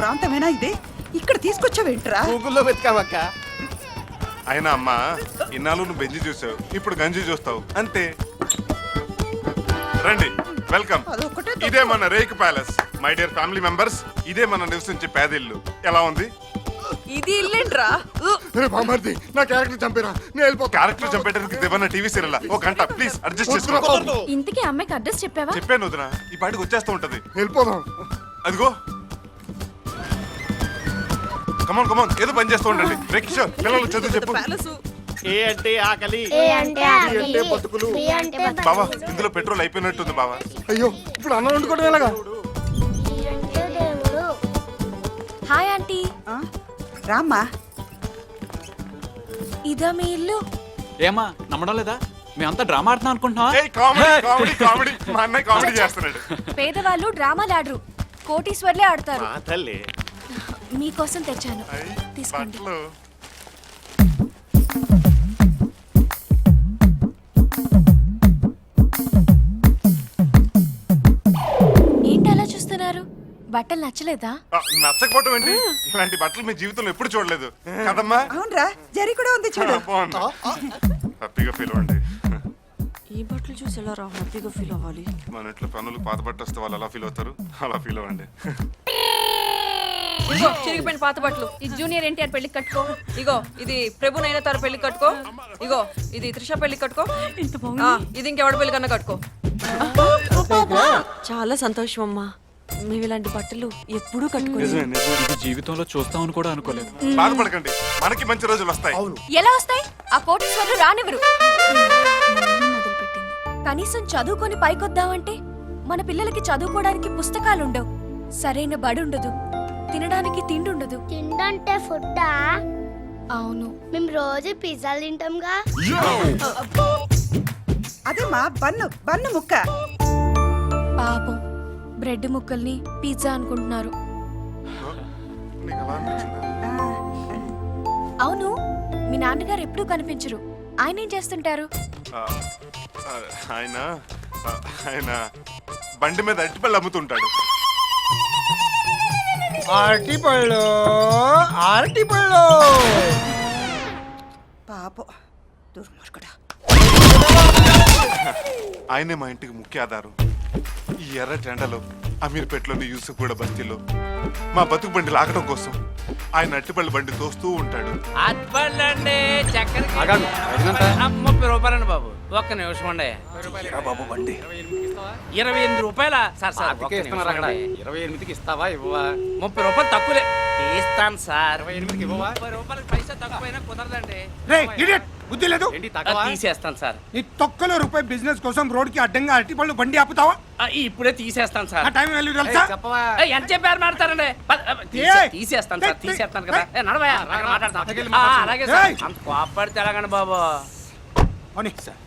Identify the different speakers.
Speaker 1: ప్రాంతమేనా ఇదే? ఇక్కడ తీసుకొచ్చావేంట్రా?
Speaker 2: గూగుల్లో వెతికామక్క
Speaker 3: అయినా అమ్మా ఇన్నాళ్ళు నువ్వు బెంజి చూసావు ఇప్పుడు గంజి చూస్తావు అంతే. రండి వెల్కమ్. ఇదే మన rake palace. My dear family members ఇదే మన నివసించే పేదిల్లు ఎలా ఉంది?
Speaker 4: ఇది ఇల్లేంట్రా? ఉ,
Speaker 2: రే బామర్ది నా క్యారెక్టర్ చంపిరా నేను వెళ్ళిపోతా.
Speaker 3: క్యారెక్టర్ చంపేటరికి దేవన్న టీవీ సీరియల్? ఓ గంట ప్లీజ్ అడ్జస్ట్ చేసుకో.
Speaker 5: ఇంతకీ అమ్మాయికి అడ్రస్ చెప్పావా?
Speaker 3: చెప్పాను వదిన ఈ పాటికి వచ్చేస్తూ ఉంటది.
Speaker 2: వెళ్ళిపోదాం.
Speaker 3: అదిగో. కమాన్ కమాన్ ఏదో పని చేస్తూ ఉండండి. రే కిషోర్ పిల్లలు చదువు చెప్పు.
Speaker 2: ఏ అంటే ఆకలి.
Speaker 6: ఏ అంటే ఆకలి.
Speaker 2: అంటే బతుకులు.
Speaker 6: బి అంటే
Speaker 3: బావా ఇందులో పెట్రోల్ అయిపోయినట్టుంది బావా.
Speaker 2: అయ్యో ఇప్పుడు అన్నం వండుకోవడం ఎలాగా?
Speaker 6: డి అంటే దేవుడు
Speaker 5: హాయ్ ఆంటీ.
Speaker 1: ఆ? రామ్మా.
Speaker 5: ఇదా మీ ఇల్లు?
Speaker 7: ఏమా నమ్మడం లేదా? మేమంతా డ్రామా ఆడుతున్నాం అనుకుంటున్నావా?
Speaker 3: ఏయ్ కామెడీ కామెడీ కామెడీ. మా అన్నయ్య కామెడీ చేస్తున్నాడు.
Speaker 5: పేదవాళ్ళు డ్రామాలు ఆడరు. కోటీశ్వర్లే ఆడతారు.
Speaker 2: మా తల్లి.
Speaker 5: మీకోసం తెచ్చాను. తీసుకోండి.
Speaker 3: బట్టలు.
Speaker 5: ఏంటి అలా చూస్తున్నారు? బట్టలు నచ్చలేదా?
Speaker 3: నచ్చకపోవటం ఏంటి? ఇలాంటి బట్టలు మీ జీవితంలో ఎప్పుడు చూడలేదు. కదమ్మా?
Speaker 1: అవునరా జరి కూడా ఉంది చూడు.
Speaker 3: బాగుంది. హ్యాపీగా ఫీల్ అవ్వండి.
Speaker 4: ఈ బట్టలు చూసి ఎలా రా హ్యాపీగా ఫీల్ అవ్వాలి?
Speaker 3: మన ఇంట్లో పనులు పాత బట్ట వస్తే వాళ్ళు ఎలా ఫీల్ అవుతారు. అలా ఫీల్ అవ్వండి.
Speaker 4: ఇదిగో చిరిగిపోయిన పాత బట్టలు.
Speaker 5: ఇది జూనియర్ ఎన్టీఆర్ పెళ్ళి కట్టుకో.
Speaker 4: ఇగో ఇది ప్రభు నైనతార పెళ్ళి కట్టుకో. ఇగో ఇది త్రిష పెళ్ళి కట్టుకో. ఆ, ఇది ఇంకెవడ పెళ్ళి కన్నా కట్టుకో. చాలా సంతోషం అమ్మా. మేము ఇలాంటి బట్టలు ఎప్పుడూ కట్టుకోలేదు.
Speaker 7: ఇది జీవితంలో చూస్తామని కూడా అనుకోలేదు.
Speaker 3: బాధపడకండి. మనకి మంచి రోజులు వస్తాయి.
Speaker 5: ఎలా వస్తాయి? ఆ కోటీశ్వర్లు రానివ్వరు. మొదలుపెట్టింది కనీసం చదువుకొని పైకొద్దామంటే మన పిల్లలకి చదువుకోవడానికి పుస్తకాలు ఉండవు సరైన బడి ఉండదు తినడానికి తిండి ఉండదు
Speaker 6: తిండంటే ఫుడ్డా?
Speaker 5: అవును.
Speaker 6: మేము రోజు పిజ్జాలు తింటాంగా.
Speaker 1: అదేమ్మా బన్ను బన్ను ముక్క.
Speaker 5: పాపం బ్రెడ్ ముక్కల్ని పిజ్జా అనుకుంటున్నారు. అవును మీ నాన్నగారు ఎప్పుడూ కనిపించరు. ఆయన ఏం చేస్తుంటారు?
Speaker 3: ఆయన ఆయన బండి మీద అట్టిపళ్ళు అమ్ముతుంటాడు.
Speaker 2: అరటి పళ్ళు అరటి పళ్ళు.
Speaker 1: పాపం దుర్మార్గుడా.
Speaker 3: ఆయనే మా ఇంటికి ముఖ్య ఆధారం. ఈ ఎర్ర టెండలో అమీర్పేటలోని యూసుఫ్గూడ బస్తీలో మా బతుకు బండి లాగడం కోసం ఆయన అట్టిపల్లి బండి తోస్తూ ఉంటాడు.
Speaker 8: చక్కెర ముప్పై రూపాయలండి బాబు. ఒక్క నిమిషం అండి
Speaker 2: బాబు బండి.
Speaker 8: ఇరవై ఎనిమిది రూపాయల? సార్ సార్ ఒక్క నిమిషం అండి.
Speaker 2: ఇరవై ఎనిమిదికి ఇస్తావా ఇవ్వవా?
Speaker 8: ముప్పై రూపాయలు తక్కువలే. తీస్తాను సార్.
Speaker 2: ఇరవై ఎనిమిదికి ఇవ్వవా?
Speaker 8: ముప్పై రూపాయలు పైసా తక్కువైనా కుదరదండి.
Speaker 2: రే ఇడియట్ బుద్ధి లేదు?
Speaker 8: తీసేస్తాను సార్.
Speaker 2: నీ తొక్కలో రూపాయి బిజినెస్ కోసం రోడ్కి అడ్డంగా అరటి పళ్ళు బండి ఆపుతావా?
Speaker 8: ఆ, ఇప్పుడే తీసేస్తాను సార్.
Speaker 2: ఆ టైం వెళ్ళి తెలుసా?
Speaker 8: ఏ, ఎంత చెప్పారు పద- తీసే-
Speaker 2: ఏయ్!
Speaker 8: తీసేస్తాను సార్
Speaker 2: ఏయ్!
Speaker 8: తీసేస్తాను కదా. ఏ, నడవయ్యా అక్కడ మాట్లాడతాం ఆ. అలాగే సార్.
Speaker 2: ఏయ్!
Speaker 8: అంత కోపడితే ఎలాగండి బాబు.
Speaker 2: అవునీ సార్.